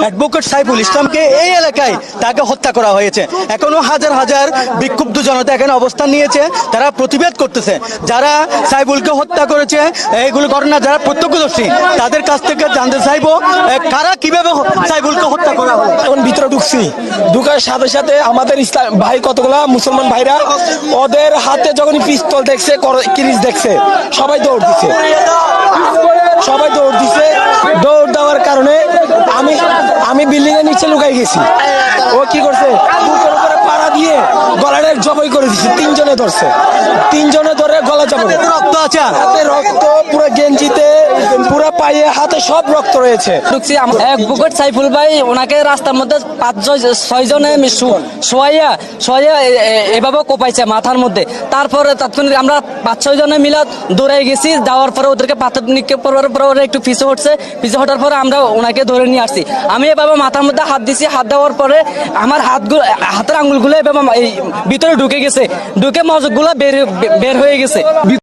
Advocate Saiful ইসলামকে এই এলাকায় তাকে হত্যা করা হয়েছে। এখনও হাজার হাজার বিক্ষুব্ধ জনতা এখানে অবস্থান নিয়েছে, তারা প্রতিবাদ করতেছে। যারা সাইফুলকে হত্যা করেছে, এইগুলো ঘটনা যারা প্রত্যক্ষদর্শী, তাদের কাছ থেকে জানতে চাইব কারা কীভাবে সাইফুলকে হত্যা করা হলো? এখন ভিতরে ঢুকছি। ঢুকার সাথে সাথে আমাদের ইসলাম ভাই কতগুলা মুসলমান ভাইরা, ওদের হাতে যখন পিস্তল দেখছে, কর- কিরিচ দেখছে, সবাই দৌড় দিছে সবাই দৌড় দিছে দৌড় দেওয়ার কারণে আমি আমি বিল্ডিং এর নিচে লুকাই গেছি। ও কি করছে? বুকের উপরে পাড়া দিয়ে গলাটা জবাই করে দিচ্ছে। তিনজনে ধরছে। তিনজনে ধরে গলা জবাই রক্ত আছে রক্ত পুরো গেঞ্জিতে হাতে সব রক্ত রয়েছে। ঢুকছি এক সাইফুল ভাই, ওনাকে রাস্তার মধ্যে পাঁচ ছয়- জনে শোয়াইয়া শোয়াইয়া এভাবে কোপাইছে মাথার মধ্যে। তারপরে তাৎক্ষণিক আমরা পাঁচ ছয় জনে মিলে গেছি। যাওয়ার পরে ওদেরকে পাথর নিক্ষেপ করার ওরা একটু পিছু হটছে পিছু হটার পরে আমরা ওনাকে ধরে নিয়ে আসছি। আমি এভাবে মাথার মধ্যে হাত দিছি। হাত দেওয়ার পরে আমার হাতগুলো হাতের আঙ্গুলগুলো এভাবে ভিতরে ঢুকে গেছে। ঢুকে মজগুলো বের বের হয়ে গেছে।